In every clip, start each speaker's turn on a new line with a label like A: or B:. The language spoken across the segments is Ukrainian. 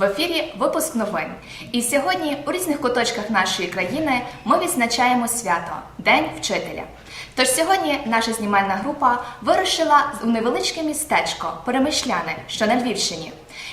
A: В ефірі випуск новин. І сьогодні у різних куточках нашої країни ми відзначаємо свято День вчителя. Тож сьогодні наша знімальна група вирушила у невеличке містечко Перемишляне, що на Львівщині.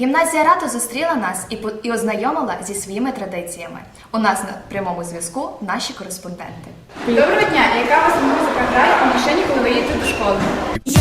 A: Гімназія радо зустріла нас і, і ознайомила зі своїми традиціями. У нас на прямому зв'язку наші кореспонденти.
B: Доброго дня! Яка вас музика грає у машині, коли ви їдете до школи?
C: Я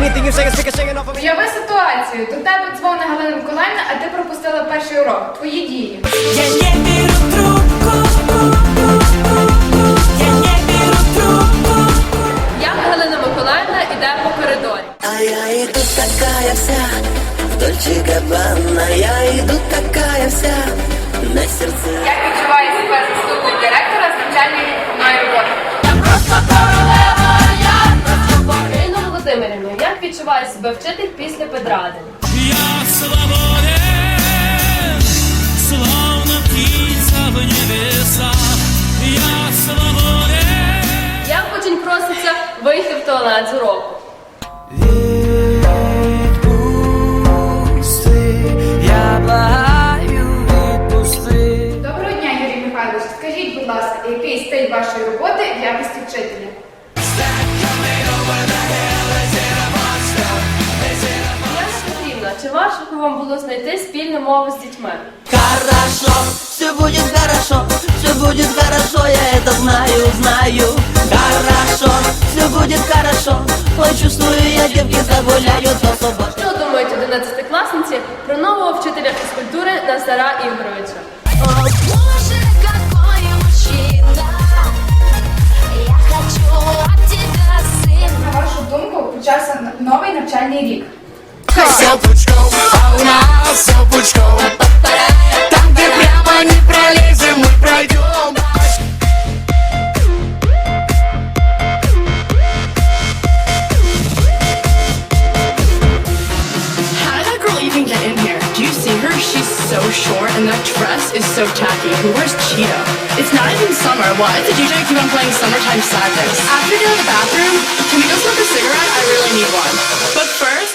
D: anything you say is ricocheting off of me.
B: Уяви ситуацію. До тебе дзвонить Галина Миколаївна, а ти пропустила перший урок. Твої дії.
C: Я не беру трубку Я не беру трубку
E: Як Галина Миколаївна іде по коридорі?
F: А я иду такая вся в Дольче Габбана Я иду
B: відчуває себе
E: вчитель після педради?
G: Я свободен, словно птица в небесах. Я свободен.
E: Як очень проситься вийти в туалет з уроку?
B: Доброго дня, Юрій Михайлович. Скажіть, будь ласка, який стиль вашої роботи в якості вчителя?
E: чи важко вам було знайти спільну мову з дітьми?
F: Хорошо, все будет хорошо, все будет хорошо Я это знаю, знаю Хорошо, все будет хорошо Ой, чувствую я, девки загуляют до субботы
E: Що думають 11-класниці про нового вчителя фізкультури Назара Ігоровича?
C: Боже, какой мужчина Я хочу от тебя сына
B: На вашу думку, почався новий навчальний рік.
H: Все пучком, а у нас все пучком Там, где прямо не пролезем, мы пройдем
I: How did that girl even get in here? Do you see her? She's so short and that dress is so tacky. Who wears Cheeto? It's not even summer. Why does the DJ keep on playing Summertime Sadness? After we go to the bathroom, can we go smoke a cigarette? I really need one. But first,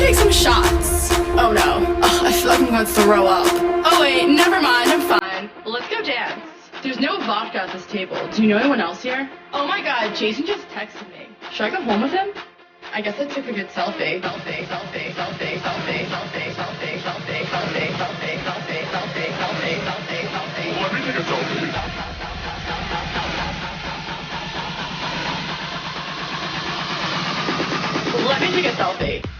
I: Take some shots. Oh no. Ugh, I feel like I'm gonna throw up. Oh wait, never mind. I'm fine. Let's go dance. There's no vodka at this table. Do you know anyone else here? Oh my god, Jason just texted me. Should I go home with him? I guess I took a good selfie. Selfie, selfie, selfie, selfie, selfie, selfie, selfie, selfie, selfie, selfie, selfie, selfie, selfie,
H: selfie.
I: Let me take a selfie
H: Let me take a selfie.